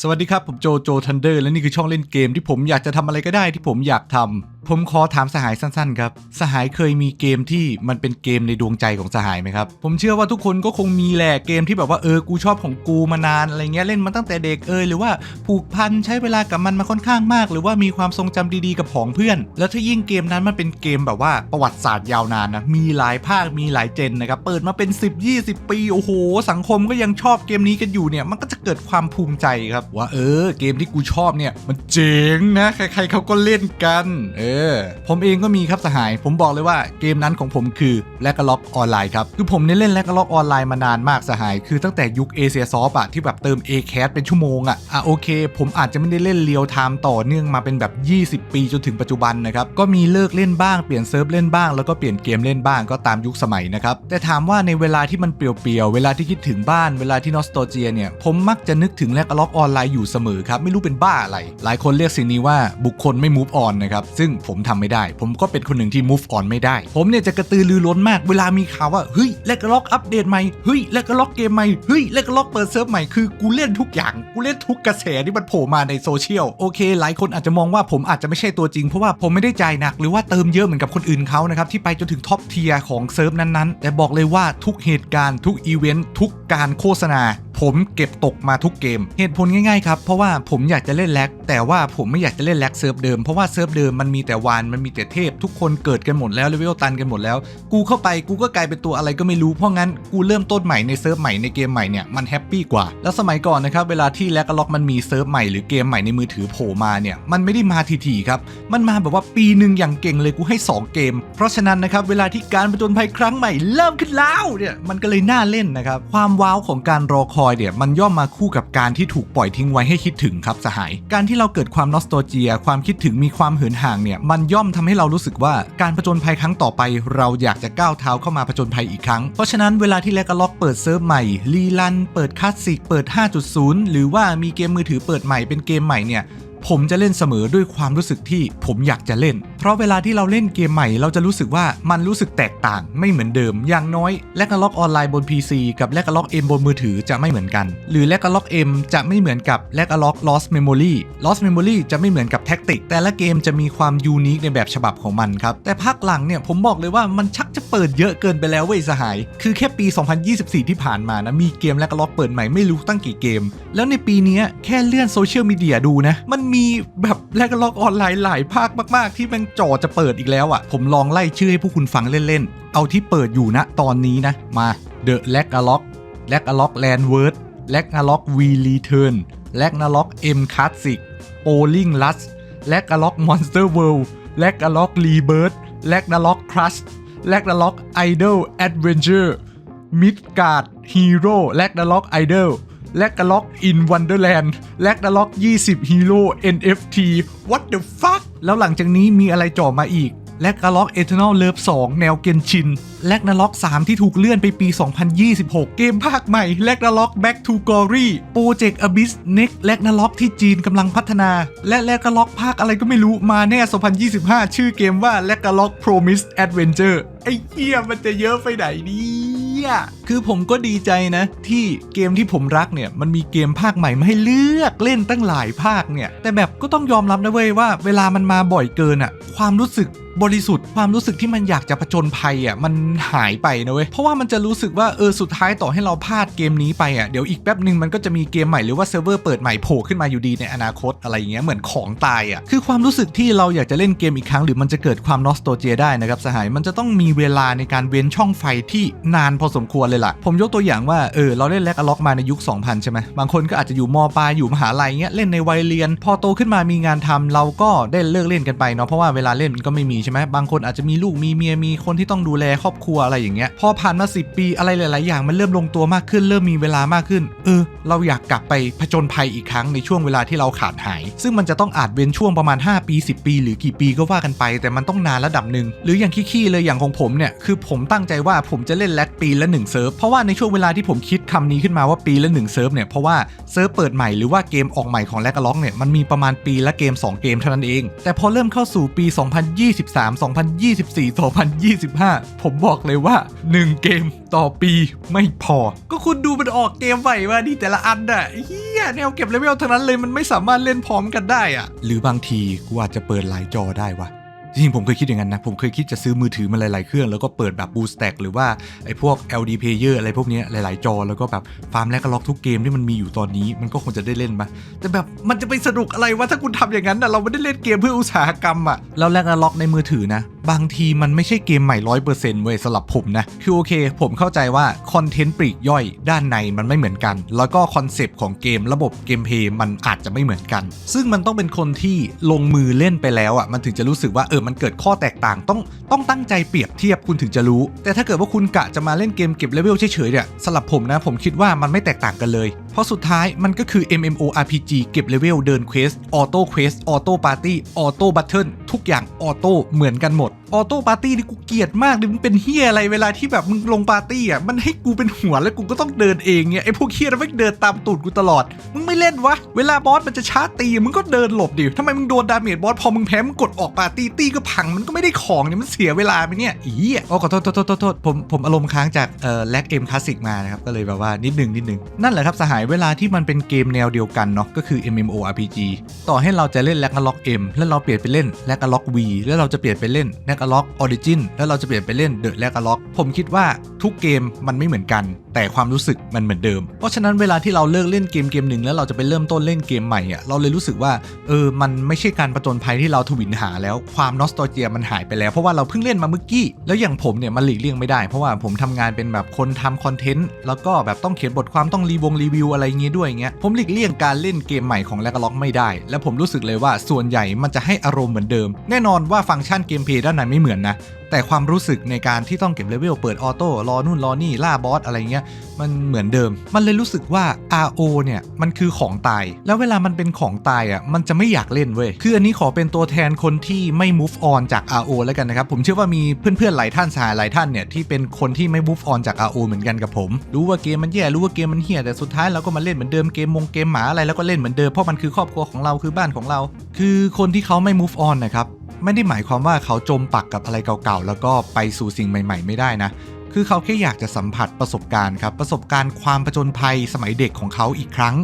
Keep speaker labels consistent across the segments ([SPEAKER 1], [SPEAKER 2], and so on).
[SPEAKER 1] สวัสดีครับ ผมโจโจทันเดอร์และนี่คือช่องเล่นเกมที่ผมอยากจะทำอะไรก็ได้ที่ผมอยากทำ ผมขอถามสหายสั้นๆครับ สหายเคยมีเกมที่มันเป็นเกมในดวงใจของสหายไหมครับ ผมเชื่อว่าทุกคนก็คงมีแหละเกมที่แบบว่าเออกูชอบของกูมานานอะไรเงี้ยเล่นมาตั้งแต่เด็กเออหรือว่าผูกพันใช้เวลากับมันมาค่อนข้างมาก หรือว่ามีความทรงจำดีๆกับผองเพื่อน แล้วถ้ายิ่งเกมนั้นมันเป็นเกมแบบว่าประวัติศาสตร์ยาวนานนะมีหลายภาคมีหลายเจนนะครับเปิดมาเป็น 10 20 ปีโอ้โห สังคมก็ยังชอบเกมนี้กันอยู่เนี่ยมันก็จะเกิดความภูมิใจครับว่าเออเกมที่กูชอบเนี่ยมันเจ๋งนะใครๆเขาก็เล่นกันเออผมเองก็มีครับสหาย ผมบอกเลยว่าเกมนั้นของผมคือแลกล็อกออนไลน์ครับ คือผมเนี่ยเล่นแลกล็อกออนไลน์มานานมากสหาย คือตั้งแต่ยุคเอเชียซอฟอะที่แบบเติม a c a s เป็นชั่วโมงอะอะโอเค ผมอาจจะไม่ได้เล่นเรียลไทม์ต่อเนื่องมาเป็นแบบ 20 ปีจนถึงปัจจุบันนะครับก็มีเลิกเล่นบ้างเปลี่ยนเซิร์ฟเล่นบ้างแล้วก็เปลี่ยนเกมเล่นบ้างก็ตามยุคสมัยนะครับแต่ถามว่าในเวลาที่มันเปลี่ยวๆเวลาที่คิดถึงบ้านเวลาที่นอสโตเจียเนี่ยผมมักจะนึกถึงแลกล็อกออนไลน์อยู่เสมอครับไม่รู้เป็นบ้าอะไร หลายคนเรียกสิ่งนี้ว่าบุคคลไม่ move on นะครับซึ่งผมทำไม่ได้ ผมก็เป็นคนหนึ่งที่ move on ไม่ได้ ผมเนี่ยจะกระตือรือร้นมากเวลามีข่าวว่าเฮ้ยแลกล็อกอัปเดตใหม่เฮ้ยแลกล็อกเกมใหม่เฮ้ยแลกล็อกเปิดเซิร์ฟใหม่คือกูเล่นทุกอย่างกูเล่นทุกกระแสที่มันโผล่มาในโซเชียลโอเค หลายคนอาจจะมองว่าผมอาจจะไม่ใช่ตัวจริงเพราะว่าผมไม่ได้จ่ายหนักหรือว่าเติมเยอะเหมือนกับคนอื่นเขานะครับที่ไปจนถึงท็อปเทียร์ของเซิร์ฟนั้นๆ แต่บอกเลยว่าทุกเหตุการณ์ทุกอีเวนต์ทุกการโฆษณา ผมเก็บตกมาทุกเกม เหตุผลง่ายๆครับ เพราะว่าผมอยากจะเล่นแล็กแต่ว่าผมไม่อยากจะเล่นแล็กเซิร์ฟเดิม เพราะว่าเซิร์ฟเดิมมันมีแต่วานมันมีแต่เทพ ทุกคนเกิดกันหมดแล้วเลเวลตันกันหมดแล้ว กูเข้าไปกูก็กลายเป็นตัวอะไรก็ไม่รู้เพราะงั้นกูเริ่มต้นใหม่ในเซิร์ฟใหม่ในเกมใหม่เนี่ยมันแฮปปี้กว่าแล้วสมัยก่อนนะครับเวลาที่แล็กล็อกมันมีเซิร์ฟใหม่หรือเกมใหม่ในมือถือโผล่มาเนี่ยมันไม่ได้มาทีๆครับมันมาแบบว่าปีหนึ่งอย่างเก่งเลยกูให้ 2 เกม เพราะฉะนั้นนะครับเวลาที่การประจนภัยครั้งใหม่เริ่มขึ้นแล้วเนี่ยมันก็เลยน่าเล่นนะครับความว้าวของการรอคอยเนี่ยมันย่อมมาคู่กับการที่ถูกปล่อยทิ้งไว้ให้คิดถึงครับสหาย การที่เราเกิดความนอสโตเจีย ความคิดถึงมีความเหินห่างเนี่ยมันย่อมทำให้เรารู้สึกว่าการผจญภัยครั้งต่อไป เราอยากจะก้าวเท้าเข้ามาผจญภัยอีกครั้ง เพราะฉะนั้นเวลาที่แลกล็อกเปิดเซิร์ฟใหม่รีลัน เปิดคลาสสิกเปิด 5.0 หรือว่ามีเกมมือถือเปิดใหม่เป็นเกมใหม่เนี่ย ผมจะเล่นเสมอด้วยความรู้สึกที่ผมอยากจะเล่น เพราะเวลาที่เราเล่นเกมใหม่เราจะรู้สึกว่ามันรู้สึกแตกต่างไม่เหมือนเดิม อย่างน้อยแลกล็อกออนไลน์บน PC กับแลกล็อกเอ็มบนมือถือจะไม่เหมือนกัน หรือแลกล็อกเอ็มจะไม่เหมือนกับแลกล็อก Lost Memory Lost Memory จะไม่เหมือนกับแท็กติก แต่ละเกมจะมีความยูนิคในแบบฉบับของมันครับ แต่ภาคหลังเนี่ยผมบอกเลยว่ามันชักจะเปิดเยอะเกินไปแล้วเว้ยสหาย คือแค่ปี 2024 ที่ผ่านมานะมีเกมแลกล็อกเปิดใหม่ไม่รู้ตั้งกี่เกม แล้วในปีนี้แค่เลื่อนโซเชียลมีเดียดูนะมันมมีแบบแลกล็อกออนไลน์หลายภาคมาก ๆ ที่แมันจ่อจะเปิดอีกแล้วอะ่ะ ผมลองไล่ชื่อให้ผู้คุณฟังเล่น ๆ เอาที่เปิดอยู่นะตอนนี้นะ มา The l a g a l o c l a g a l o c Landward l a g a l o c V Return l a g a l o c M Classic Bowling Lust l a g a l o c Monster World l a g a l o c Rebirth l a g a l o c Crush l a g a l o c Idol Adventure Midgard Hero l a g a l o c Idol แลกกะล็อกอินวันเดอร์แลนด์แลกกะล็อก20ฮีโร่ NFT what the fuck แล้วหลังจากนี้มีอะไรจ่อมาอีกแลกกะล็อกเอเทอร์นอลเลิฟ2 แนวเกนชิน แลกนาล็อก 3 ที่ถูกเลื่อนไปปี 2026 เกมภาคใหม่ แลกนาล็อก Back to Glory โปรเจกต์ Abyss Next แลกนาล็อกที่จีนกำลังพัฒนา และแลกกะล็อกภาคอะไรก็ไม่รู้มาแน่ 2025 ชื่อเกมว่าแลกกะล็อก Promise Adventure ไอ้เหี้ยมันจะเยอะไปไหนนี่ ยคือผมก็ดีใจนะ ที่เกมที่ผมรักเนี่ยมันมีเกมภาคใหม่มาให้เลือกเล่นตั้งหลายภาคเนี่ย แต่แบบก็ต้องยอมรับนะเว้ยว่า เวลามันมาบ่อยเกินอะความรู้สึก บริสุทธิ์ความรู้สึกที่มันอยากจะผจญภัยอะมันหายไปนะเว้ยเพราะว่ามันจะรู้สึกว่าเออสุดท้ายต่อให้เราพลาดเกมนี้ไปอะเดี๋ยวอีกแป๊บหนึ่งมันก็จะมีเกมใหม่หรือว่าเซิร์ฟเวอร์เปิดใหม่โผล่ขึ้นมาอยู่ดีในอนาคตอะไรอย่างเงี้ยเหมือนของตายอะคือความรู้สึกที่เราอยากจะเล่นเกมอีกครั้งหรือมันจะเกิดความนอสโตเจียได้นะครับสหายมันจะต้องมีเวลาในการเว้นช่องไฟที่นานพอสมควรเลยล่ะ ผมยกตัวอย่างว่าเออเราเล่นแลกอะล็อกมาในยุค 2000 ใช่ไหมบางคนก็อาจจะอยู่มปลายอยู่มหาลัยเงี้ยเล่นในวัยเรียน พอโตขึ้นมามีงานทำเราก็ได้เลิกเล่นกันไปเนาะเพราะว่าเวลาเล่นมันก็ไม่มีใช่ไหมบางคนอาจจะมีลูกมีเมียมีคนที่ต้องดูแลครอบครัวอะไรอย่างเงี้ยพอผ่านมา 10 ปีอะไรหลาย ๆ อย่างมันเริ่มลงตัวมากขึ้น เริ่มมีเวลามากขึ้น เออ เราอยากกลับไปผจญภัยอีกครั้งในช่วงเวลาที่เราขาดหาย ซึ่งมันจะต้องอาจเว้นช่วงประมาณ 5 ปี 10 ปี หรือกี่ปีก็ว่ากันไป แต่มันต้องนานระดับหนึ่งหรืออย่างขี้ๆเลยอย่างของผมเนี่ยคือผมตั้งใจว่าผมจะเล่นแลกปีละ1เซิร์ฟเพราะว่าในช่วงเวลาที่ผมคิดคำนี้ขึ้นมาว่าปีละ1เซิร์ฟเนี่ยเพราะว่าเซิร์ฟเปิดใหม่หรือว่าเกมออกใหม่ของแลกล็อกเนี่ยมันมีประมาณปีละเกม 2 เกมเท่านั้นเอง แต่พอเริ่มเข้าสู่ปี 2023 2024 2025 ผมบอกเลยว่า 1 เกมต่อปีไม่พอ ก็คุณดูมันออกเกมใหม่มาดีแต่ละอันอะเฮียแนวเก็บเลเวลทั้งนั้นเลยมันไม่สามารถเล่นพร้อมกันได้อะหรือบางทีกูอาจจะเปิดหลายจอได้วะ จริงผมเคยคิดอย่างนั้นนะ ผมเคยคิดจะซื้อมือถือมาหลาย ๆ เครื่อง แล้วก็เปิดแบบบูสแต็กหรือว่าไอ้พวก LD player อะไรพวกนี้หลาย ๆ จอ แล้วก็แบบฟาร์มแลกล็อกทุกเกมที่มันมีอยู่ตอนนี้ มันก็คงจะได้เล่นปะแต่แบบมันจะไปสนุกอะไรวะถ้าคุณทำอย่างนั้นนะเราไม่ได้เล่นเกมเพื่ออุตสาหกรรมอะแล้วแลกล็อกในมือถือนะ บางทีมันไม่ใช่เกมใหม่ร้อยเปอร์เซ็นต์เว้ยสำหรับผมนะ คือโอเค ผมเข้าใจว่าคอนเทนต์ปลีกย่อยด้านในมันไม่เหมือนกัน แล้วก็คอนเซปต์ของเกมระบบเกมเพย์มันอาจจะไม่เหมือนกัน ซึ่งมันต้องเป็นคนที่ลงมือเล่นไปแล้วอะมันถึงจะรู้สึกว่าเออมันเกิดข้อแตกต่างต้องต้องตั้งใจเปรียบเทียบคุณถึงจะรู้ แต่ถ้าเกิดว่าคุณกะจะมาเล่นเกมเก็บเลเวลเฉยๆเนี่ยสำหรับผมนะผมคิดว่ามันไม่แตกต่างกันเลย เพราะสุดท้ายมันก็คือ MMORPG เก็บเลเวลเดินเควสออโต้เควสออโต้ปาร์ตี้ออโต้บัตเทิลทุกอย่างออโต้เหมือนกันหมด ออโต้ปาร์ตี้นี่กูเกลียดมากเลยมันเป็นเฮียอะไรเวลาที่แบบมึงลงปาร์ตี้อะมันให้กูเป็นหัวแล้วกูก็ต้องเดินเองเนี่ยไอ้พวกเฮียนั้นไม่เดินตามตูดกูตลอด มึงไม่เล่นวะ เวลาบอสมันจะชาร์จตีมึงก็เดินหลบดิทำไมมึงโดนดาเมจบอสพอมึงแพ้มึงกดออกปาร์ตี้ตี้ก็พังมันก็ไม่ได้ของเนี่ยมันเสียเวลาไปเนี่ยอีอะอ๋อขอโทษโทษโทษผมผมอารมณ์ค้างจากเอ่อแลกเกมคลาสสิกมานะครับก็เลยแบบว่านิดหนึ่งนิดหนึ่งนั่นแหละครับสหายเวลาที่มันเป็นเกมแนวเดียวกันเนาะก็คือ MMORPG ต่อให้เราจะเล่นแลกล็อก M แล้วเราเปลี่ยนไปเล่นแลกล็อก V แล้วเราจะเปลี่ยนไปเล่นแลกล็อกออริจินแล้วเราจะเปลี่ยนไปเล่นเดอะแลกล็อกผมคิดว่าทุกเกมมันไม่เหมือนกัน แต่ความรู้สึกมันเหมือนเดิม เพราะฉะนั้นเวลาที่เราเลิกเล่นเกมเกมหนึ่งแล้วเราจะไปเริ่มต้นเล่นเกมใหม่อะเราเลยรู้สึกว่าเออมันไม่ใช่การประจนภัยที่เราทวินหาแล้วความนอสตอเจียมันหายไปแล้ว เพราะว่าเราเพิ่งเล่นมาเมื่อกี้ แล้วอย่างผมเนี่ยมันหลีกเลี่ยงไม่ได้เพราะว่าผมทำงานเป็นแบบคนทำคอนเทนต์แล้วก็แบบต้องเขียนบทความต้องรีวงรีวิวอะไรเงี้ยด้วยเงี้ยผมหลีกเลี่ยงการเล่นเกมใหม่ของแลกล็อกไม่ได้ และผมรู้สึกเลยว่าส่วนใหญ่มันจะให้อารมณ์เหมือนเดิม แน่นอนว่าฟังก์ชันเกมเพลย์ด้านในไม่เหมือนนะ แต่ความรู้สึกในการที่ต้องเก็บเลเวลเปิดออโต้รอนู่นรอนี่ล่าบอสอะไรเงี้ยมันเหมือนเดิม มันเลยรู้สึกว่า RO เนี่ยมันคือของตาย แล้วเวลามันเป็นของตายอะมันจะไม่อยากเล่นเว้ยคืออันนี้ขอเป็นตัวแทนคนที่ไม่ move on จาก RO แล้วกันนะครับ ผมเชื่อว่ามีเพื่อนๆหลายท่านสหายหลายท่านเนี่ยที่เป็นคนที่ไม่ move on จาก RO เหมือนกันกับผม รู้ว่าเกมมันแย่รู้ว่าเกมมันเฮี้ยแต่สุดท้ายเราก็มาเล่นเหมือนเดิมเกมมงเกมหมาอะไรแล้วก็เล่นเหมือนเดิมเพราะมันคือครอบครัวของเราคือบ้านของเรา คือคนที่เขาไม่ move on นะครับ ไม่ได้หมายความว่าเขาจมปักกับอะไรเก่าๆ แล้วก็ไปสู่สิ่งใหม่ ๆ ไม่ได้นะ คือเขาแค่อยากจะสัมผัสประสบการณ์ครับ ประสบการณ์ความผจญภัยสมัยเด็กของเขาอีกครั้ง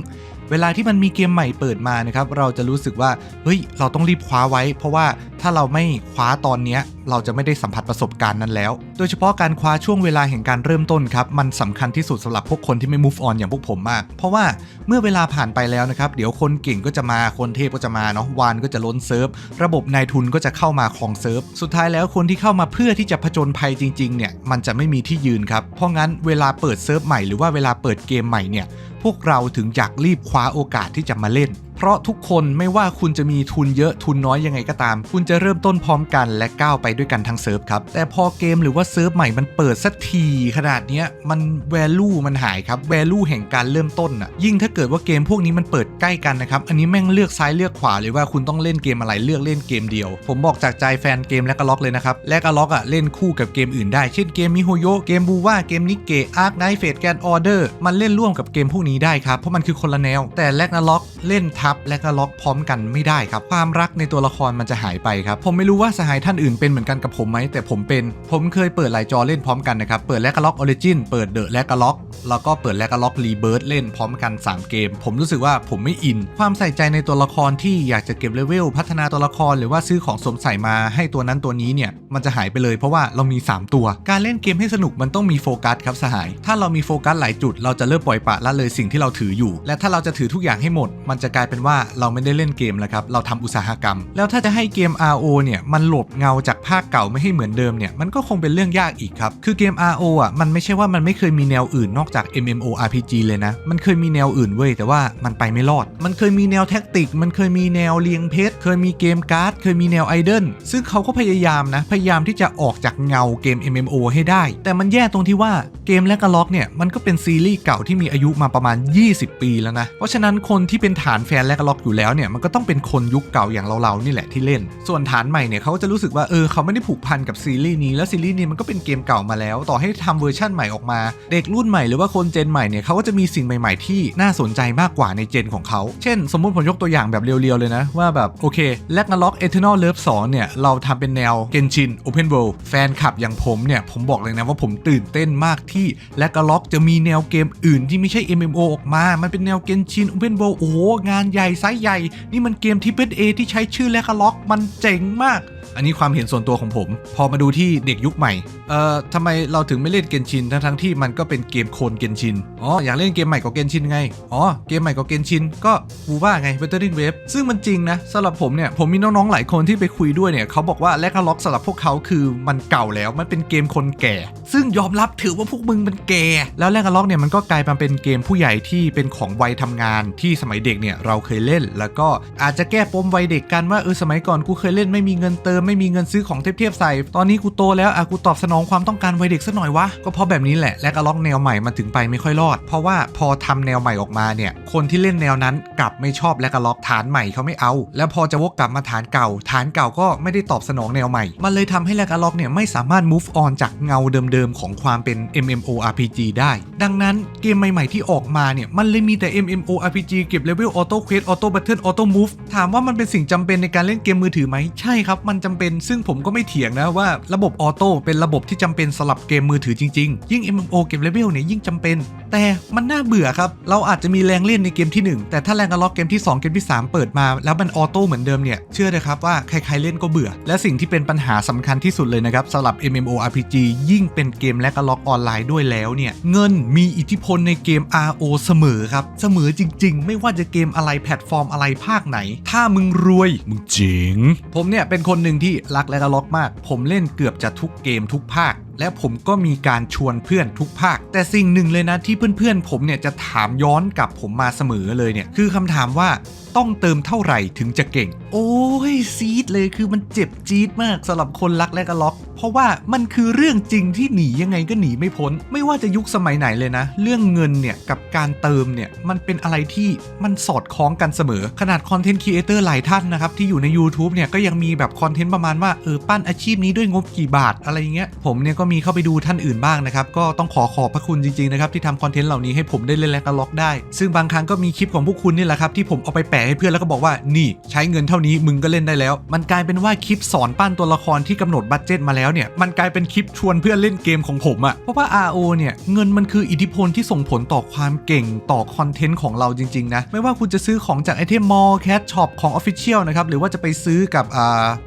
[SPEAKER 1] เวลาที่มันมีเกมใหม่เปิดมานะครับเราจะรู้สึกว่าเฮ้ยเราต้องรีบคว้าไว้ เพราะว่าถ้าเราไม่คว้าตอนเนี้ยเราจะไม่ได้สัมผัสประสบการณ์นั้นแล้ว โดยเฉพาะการคว้าช่วงเวลาแห่งการเริ่มต้นครับมันสำคัญที่สุดสำหรับพวกคนที่ไม่ move on อย่างพวกผมมาก เพราะว่าเมื่อเวลาผ่านไปแล้วนะครับเดี๋ยวคนเก่งก็จะมาคนเทพก็จะมาเนาะวานก็จะล้นเซิร์ฟระบบนายทุนก็จะเข้ามาคองเซิร์ฟสุดท้ายแล้วคนที่เข้ามาเพื่อที่จะผจญภัยจริงๆเนี่ยมันจะไม่มีที่ยืนครับเพราะงั้นเวลาเปิดเซิร์ฟใหม่หรือว่าเวลาเปิดเกมใหม่เนี่ย พวกเราถึงอยากรีบคว้าโอกาสที่จะมาเล่น เพราะทุกคนไม่ว่าคุณจะมีทุนเยอะทุนน้อยยังไงก็ตาม คุณจะเริ่มต้นพร้อมกันและก้าวไปด้วยกันทั้งเซิร์ฟครับ แต่พอเกมหรือว่าเซิร์ฟใหม่มันเปิดสักทีขนาดนี้มันแวลูมันหายครับแวลูแห่งการเริ่มต้นอะยิ่งถ้าเกิดว่าเกมพวกนี้มันเปิดใกล้กันนะครับอันนี้แม่งเลือกซ้ายเลือกขวาเลยว่าคุณต้องเล่นเกมอะไรเลือกเล่นเกมเดียว ผมบอกจากใจแฟนเกมและก็ล็อกเลยนะครับแลกล็อกอะเล่นคู่กับเกมอื่นได้เช่นเกมมิโฮโยเกมบูว่าเกมนิเกะอาร์คไนท์เฟดแกนออเดอร์มันเล่นร่วมกับเกมพวกนี้ได้ครับเพราะมันคือคนละแนว แต่แลกล็อกเล่นทับและกนาล็อกพร้อมกันไม่ได้ครับ ความรักในตัวละครมันจะหายไปครับ ผมไม่รู้ว่าสหายท่านอื่นเป็นเหมือนกันกับผมไหมแต่ผมเป็น ผมเคยเปิดหลายจอเล่นพร้อมกันนะครับ เปิดแลกล็อกออริจินเปิดเดอะแลกล็อกแล้วก็เปิดแลกล็อกรีเบิร์ดเล่นพร้อมกัน 3 เกม ผมรู้สึกว่าผมไม่อิน ความใส่ใจในตัวละครที่อยากจะเก็บเลเวลพัฒนาตัวละครหรือว่าซื้อของสมใส่มาให้ตัวนั้นตัวนี้เนี่ยมันจะหายไปเลยเพราะว่าเรามี 3 ตัว การเล่นเกมให้สนุกมันต้องมีโฟกัสครับสหาย ถ้าเรามีโฟกัสหลายจุด เราจะเริ่มปล่อยปละละเลยสิ่งที่เราถืออยู่ และถ้าเราจะถือทุกอย่างให้หมด มันจะกลายเป็นเป็นว่าเราไม่ได้เล่นเกมแล้วครับ เราทำอุตสาหกรรม แล้วถ้าจะให้เกม RO เนี่ยมันหลบเงาจากภาคเก่าไม่ให้เหมือนเดิมเนี่ยมันก็คงเป็นเรื่องยากอีกครับ คือเกม RO อะมันไม่ใช่ว่ามันไม่เคยมีแนวอื่นนอกจาก MMORPG เลยนะ มันเคยมีแนวอื่นเว้ยแต่ว่ามันไปไม่รอด มันเคยมีแนวแท็กติก มันเคยมีแนวเลียงเพชร เคยมีเกมการ์ด เคยมีแนวไอดอลซึ่งเขาก็พยายามนะ พยายามที่จะออกจากเงาเกม MMO ให้ได้ แต่มันแย่ตรงที่ว่าเกมแลกล็อกเนี่ยมันก็เป็นซีรีส์เก่าที่มีอายุมาประมาณ 20 ปีแล้วนะ เพราะฉะนั้นคนที่เป็นฐานแฟนแลกล็อกอยู่แล้วเนี่ยมันก็ต้องเป็นคนยุคเก่าอย่างเราๆนี่แหละที่เล่น ส่วนฐานใหม่เนี่ยเขาก็จะรู้สึกว่าเออเขาไม่ได้ผูกพันกับซีรีส์นี้แล้วซีรีส์นี้มันก็เป็นเกมเก่ามาแล้ว ต่อให้ทำเวอร์ชั่นใหม่ออกมา เด็กรุ่นใหม่หรือว่าคนเจนใหม่เนี่ยเขาก็จะมีสิ่งใหม่ ๆ ที่น่าสนใจมากกว่าในเจนของเขาเช่น สมมติผมยกตัวอย่างแบบเรียวๆเลยนะว่าแบบโอเคแลกนาล็อกเอเทอร์นอลเลิฟ2เนี่ยเราทำเป็นแนวเกนชินโอเพนเวิลด์แฟนคลับอย่างผมเนี่ยผมบอกเลยนะว่าผมตื่นเต้นมากที่แลกล็อกจะมีแนวเกมอื่นที่ไม่ใช่ MMO ออกมา มันเป็นแนวเกนชินโอเพนเวิลด์โอ้งานใหญ่ไซส์ใหญ่ นี่มันเกมที่เป็นเอที่ใช้ชื่อแลกล็อก มันเจ๋งมากอันนี้ความเห็นส่วนตัวของผม พอมาดูที่เด็กยุคใหม่ เอ่อทำไมเราถึงไม่เล่นเกนชินทั้งทั้งที่มันก็เป็นเกมโคลนเกนชิน อ๋อ อยากเล่นเกมใหม่กว่าเกนชินไง อ๋อ เกมใหม่กว่าเกนชิน ก็กูว่าไง Wuthering Wave ซึ่งมันจริงนะสำหรับผมเนี่ย ผมมีน้องๆ หลายคนที่ไปคุยด้วยเนี่ยเขาบอกว่าแลกล็อกสำหรับพวกเขาคือมันเก่าแล้ว มันเป็นเกมคนแก่ ซึ่งยอมรับถือว่าพวกมึงมันแก่ แล้วแลกล็อกเนี่ยมันก็กลายมาเป็นเกมผู้ใหญ่ที่เป็นของวัยทำงานที่สมัยเด็กเนี่ยเราเคยเล่น แล้วก็อาจจะแก้ปมวัยเด็กกันว่าเออสมัยก่อนกูเคยเล่นไม่มีเงินเติมไม่มีเงินซื้อของเทียบๆใส่ ตอนนี้กูโตแล้วอะกูตอบสนองความต้องการวัยเด็กสักหน่อยวะ ก็เพราะแบบนี้แหละ แลกล็อกแนวใหม่มันถึงไปไม่ค่อยรอด เพราะว่าพอทำแนวใหม่ออกมาเนี่ย คนที่เล่นแนวนั้นกลับไม่ชอบแลกล็อกฐานใหม่เขาไม่เอา แล้วพอจะวกกลับมาฐานเก่า ฐานเก่าก็ไม่ได้ตอบสนองแนวใหม่ มันเลยทำให้แลกล็อกเนี่ยไม่สามารถ move on จากเงาเดิมๆของความเป็น MMORPG ได้ ดังนั้นเกมใหม่ๆที่ออกมาเนี่ยมันเลยมีแต่ MMORPG เก็บเลเวลออโต้เควสออโต้บัตเทิลออโต้มูฟถามว่ามันเป็นสิ่งจำเป็นในการเล่นเกมมือถือไหมใช่ครับมันจำเป็น ซึ่งผมก็ไม่เถียงนะว่าระบบออโต้เป็นระบบที่จำเป็นสำหรับเกมมือถือจริงๆ ยิ่ง MMO เก็บเลเวลเนี่ยยิ่งจำเป็น แต่มันน่าเบื่อครับ เราอาจจะมีแรงเล่นในเกมที่ 1 แต่ถ้าแรงกระล็อกเกมที่ 2 เกมที่ 3 เปิดมา แล้วมันออโต้เหมือนเดิมเนี่ยเชื่อเลยครับว่าใครๆเล่นก็เบื่อ และสิ่งที่เป็นปัญหาสำคัญที่สุดเลยนะครับสำหรับ MMORPG ยิ่งเป็นเกมและกระล็อกออนไลน์ด้วยแล้วเนี่ยเงินมีอิทธิพลในเกม RO เสมอครับเสมอจริง ๆ ไม่ว่าจะเกมอะไรแพลตฟอร์มอะไรภาคไหน ถ้ามึงรวยมึงเจ๋งผมเนี่ยเป็นคนหนึ่งึ่งที่รักและกระล็อกมาก ผมเล่นเกือบจะทุกเกมทุกภาค และผมก็มีการชวนเพื่อนทุกภาค แต่สิ่งหนึ่งเลยนะที่เพื่อนๆ ผมเนี่ยจะถามย้อนกลับผมมาเสมอเลยเนี่ยคือคำถามว่าต้องเติมเท่าไหร่ถึงจะเก่ง โอ้ยซีดเลยคือมันเจ็บจี๊ดมากสำหรับคนรักและก็ล็อก เพราะว่ามันคือเรื่องจริงที่หนียังไงก็หนีไม่พ้น ไม่ว่าจะยุคสมัยไหนเลยนะ เรื่องเงินเนี่ยกับการเติมเนี่ยมันเป็นอะไรที่มันสอดคล้องกันเสมอ ขนาดคอนเทนต์ครีเอเตอร์หลายท่านนะครับ ที่อยู่ใน YouTube เนี่ยก็ยังมีแบบคอนเทนต์ประมาณว่าเออปั้นอาชีพนี้ด้วยงบกี่บาทอะไรเงี้ยผมเนี่ยก็มีเข้าไปดูท่านอื่นบ้างนะครับ ก็ต้องขอขอบพระคุณจริงๆนะครับที่ทำคอนเทนต์เหล่านี้ให้ผมได้เล่นแลกล็อกได้ ซึ่งบางครั้งก็มีคลิปของพวกคุณนี่แหละครับที่ผมเอาไปแปะให้เพื่อนแล้วก็บอกว่านี่ใช้เงินเท่านี้มึงก็เล่นได้แล้ว มันกลายเป็นว่าคลิปสอนปั้นตัวละครที่กำหนดบัตเจ็ตมาแล้วเนี่ยมันกลายเป็นคลิปชวนเพื่อนเล่นเกมของผมอะเพราะว่า RO เนี่ยเงินมันคืออิทธิพลที่ส่งผลต่อความเก่งต่อคอนเทนต์ของเราจริงๆนะไม่ว่าคุณจะซื้อของจากไอเทมมอลแคชช็อปของ Official นะครับหรือว่าจะไปซื้อกับ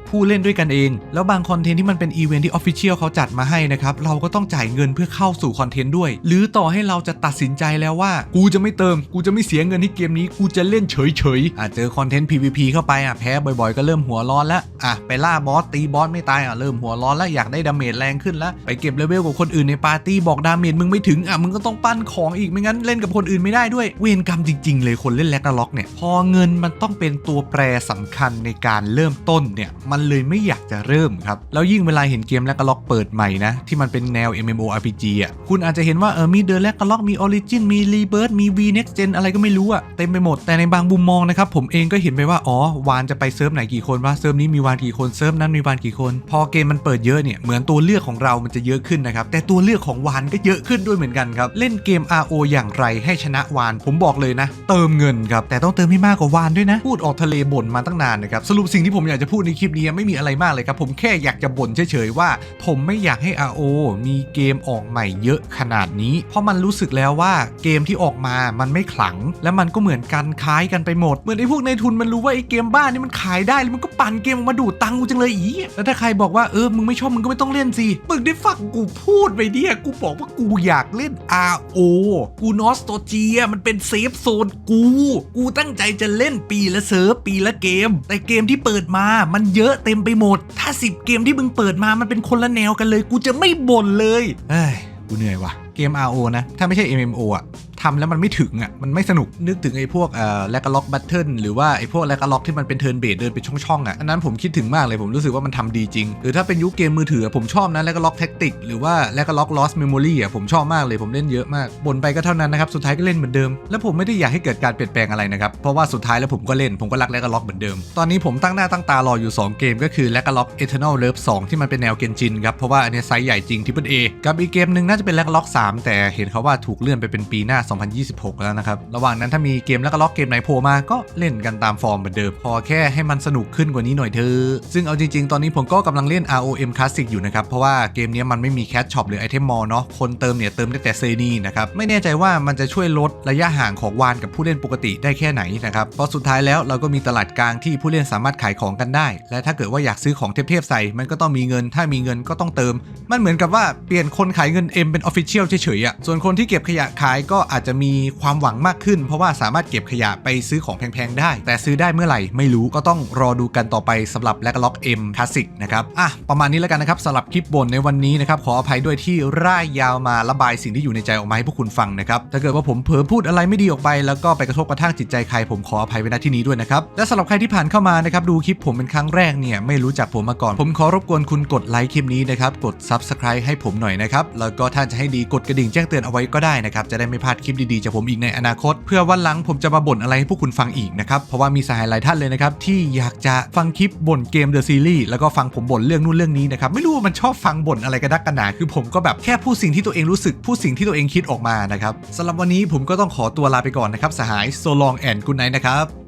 [SPEAKER 1] ผู้เล่นด้วยกันเอง แล้วบางคอนเทนต์ที่มันเป็นอีเวนท์ที่ Official เขาจัดมาให้นะครับ เราก็ต้องจ่ายเงินเพื่อเข้าสู่คอนเทนต์ด้วย หรือต่อให้เราจะตัดสินใจแล้วว่า กูจะไม่เติม กูจะไม่เสียเงินที่เกมนี้ กูจะเล่นเฉยๆอะเจอคอนเทนต์ PVP เข้าไปอะแพ้บ่อยๆ ก็เริ่มหัวร้อนแล้วอะไปล่าบอสตีบอสไม่ตายอะเริ่มหัวร้อนแล้วอยากได้ดาเมจแรงขึ้นแล้วไปเก็บเลเวลกับคนอื่นในปาร์ตี้บอกดาเมจมึงไม่ถึงอะมึงก็ต้องปั้นของอีกไม่งั้นเล่นกับคนอื่นไม่ได้ด้วยเวรกรรมจริง ๆ เลยคนเล่นแลกนาล็อกเนี่ยพอเงินมันต้องเป็นตัวแปรสำคัญในการเริ่มต้นเนี่ยมันเลยไม่อยากจะเริ่มครับแล้วยิ่งเวลาเห็นเกมแลกนาล็อกเปิดใหม่นะที่มันเป็นแนว MMORPG อะคุณอาจจะเห็นว่าเออมีเดอะแลกนาล็อกมี Origin มี Rebirth มี V Next Gen อะไรก็ไม่รู้อะเต็มไปหมดแต่ในบางมุมมองนะครับผมเองก็เห็นไปว่าอ๋อวานจะไปเซิร์ฟไหนกี่คนว่าเซิร์ฟนี้มีวานกี่คนเซิร์ฟนั้นมีวานกี่คน พอเกมมันเปิดเยอะเนี่ยเหมือนตัวเลือกของเรามันจะเยอะขึ้นนะครับแต่ตัวเลือกของวานก็เยอะขึ้นด้วยเหมือนกันครับเล่นเกม RO อย่างไรให้ชนะวาน ผมบอกเลยนะ เติมเงินครับแต่ต้องเติมให้มากกว่าวานด้วยนะ พูดออกทะเลบ่นมาตั้งนานนะครับสรุปสิ่งที่ผมอยากจะพูดในคลิปนี้ไม่มีอะไรมากเลยครับผมแค่อยากจะบ่นเฉยๆว่า ผมไม่อยากให้ RO มีเกมออกใหม่เยอะขนาดนี้ เพราะมันรู้สึกแล้วว่าเกมที่ออกมามันไม่ขลัง และมันก็เหมือนกันคล้ายกันไปหมด เหมือนไอ้พวกในทุนมันรู้ว่าไอ้เกมบ้านนี่มันขายได้แล้วมันก็ปั่นเกมออกมาดูดตังค์กูจังเลยอีแล้วถ้าใครบอกว่าเออมึงไม่ชอบมึงก็ไม่ต้องเล่นสิมึงได้ฟังกูพูดไปเนี่ยกูบอกว่ากูอยากเล่น RO กูนอสโตเจียมันเป็นเซฟโซนกู กูตั้งใจจะเล่นปีละเซิร์ฟปีละเกม แต่เกมที่เปิดมามันเยอะเต็มไปหมด ถ้า 10 เกมที่มึงเปิดมามันเป็นคนละแนวกันเลย กูจะไม่บ่นเลยเอ้ยกูเหนื่อยว่ะเกม RO นะ ถ้าไม่ใช่ MMO อะ ทำแล้วมันไม่ถึงอะมันไม่สนุกนึกถึงไอ้พวกเอ่อแลกล็อกบัตเทิลหรือว่าไอ้พวกแลกล็อกที่มันเป็นเทิร์นเบสเดินเป็นช่องๆอะอันนั้นผมคิดถึงมากเลยผมรู้สึกว่ามันทำดีจริง หรือถ้าเป็นยุคเกมมือถือผมชอบนะแลกล็อกแท็กติกหรือว่าแลกล็อกลอสเมมโมรีอะผมชอบมากเลยผมเล่นเยอะมากบ่นไปก็เท่านั้นนะครับสุดท้ายก็เล่นเหมือนเดิม แล้วผมไม่ได้อยากให้เกิดการเปลี่ยนแปลงอะไรนะครับเพราะว่าสุดท้ายแล้วผมก็เล่นผมก็รักแลกล็อกเหมือนเดิมตอนนี้ผมตั้งหน้าตั้งตารออยู่ 2 เกมก็คือแลกล็อก Eternal Love 2ที่มันเป็นแนวเกนจินครับเพราะว่าอันนี้ไซส์ใหญ่จริงทิปเปิลเอกับอีกเกมหนึ่งน่าจะเป็นแลกล็อก3แต่เห็นเขาว่าถูกเลื่อนไปเป็นปีหน้า2026 แล้วนะครับ ระหว่างนั้นถ้ามีเกมแล้วก็ล็อกเกมไหนโผล่มาก็เล่นกันตามฟอร์มเหมือนเดิมพอแค่ให้มันสนุกขึ้นกว่านี้หน่อยเถอะซึ่งเอาจริงๆ ตอนนี้ผมก็กำลังเล่น ROM Classic อยู่นะครับ เพราะว่าเกมนี้มันไม่มีแคชช็อปหรือไอเทมมอลเนาะคนเติมเนี่ยเติมได้แต่เซนีนะครับไม่แน่ใจว่ามันจะช่วยลดระยะห่างของวานกับผู้เล่นปกติได้แค่ไหนนะครับเพราะสุดท้ายแล้วเราก็มีตลาดกลางที่ผู้เล่นสามารถขายของกันได้ และถ้าเกิดว่าอยากซื้อของเทพๆใส่มันก็ต้องมีเงิน ถ้ามีเงินก็ต้องเติม มันเหมือนกับว่าเปลี่ยนคนขายเงิน M เป็น Official เฉยๆอะส่วนคนที่เก็บขยะขายก็อาจจะมีความหวังมากขึ้น เพราะว่าสามารถเก็บขยะไปซื้อของแพงๆได้ แต่ซื้อได้เมื่อไหร่ไม่รู้ก็ต้องรอดูกันต่อไปสำหรับ l ล g ล็อก M Classic นะครับอะประมาณนี้แล้วกันนะครับสำหรับคลิปบ่นในวันนี้นะครับขออภัยด้วยที่ร่ายยาวมาระบายสิ่งที่อยู่ในใจออกมาให้พวกคุณฟังนะครับถ้าเกิดว่าผมเผลอพูดอะไรไม่ดีออกไป แล้วก็ไปกระทบกระทั่งจิตใจใครผมขออภัยไว้ณที่นี้ด้วยนะครับและสำหรับใครที่ผ่านเข้ามานะครับดูคลิปผมเป็นครั้งแรกเนี่ยไม่รู้จักผมมาก่อน ผมขอรบกวนคุณกดไลค์คลิปนี้นะครับกด Subscribe ให้ผมหน่อยนะครับแล้วก็ถ้าจะให้ดีกดกระดิ่งแจ้งเตือนเอาไว้ก็ได้นะครับจะได้ไม่พลาดคลิปดีๆจากผมอีกในอนาคต เพื่อวันหลังผมจะมาบ่นอะไรให้พวกคุณฟังอีกนะครับ เพราะว่ามีสหายหลายท่านเลยนะครับ ที่อยากจะฟังคลิปบ่นเกมเดอะซีรีส์แล้วก็ฟังผมบ่นเรื่องนู่นเรื่องนี้นะครับ ไม่รู้ว่ามันชอบฟังบ่นอะไรกันนักกันหนาคือผมก็แบบแค่พูดสิ่งที่ตัวเองรู้สึกพูดสิ่งที่ตัวเองคิดออกมานะครับสำหรับวันนี้ผมก็ต้องขอตัวลาไปก่อนนะครับสหาย so long and good night นะครับ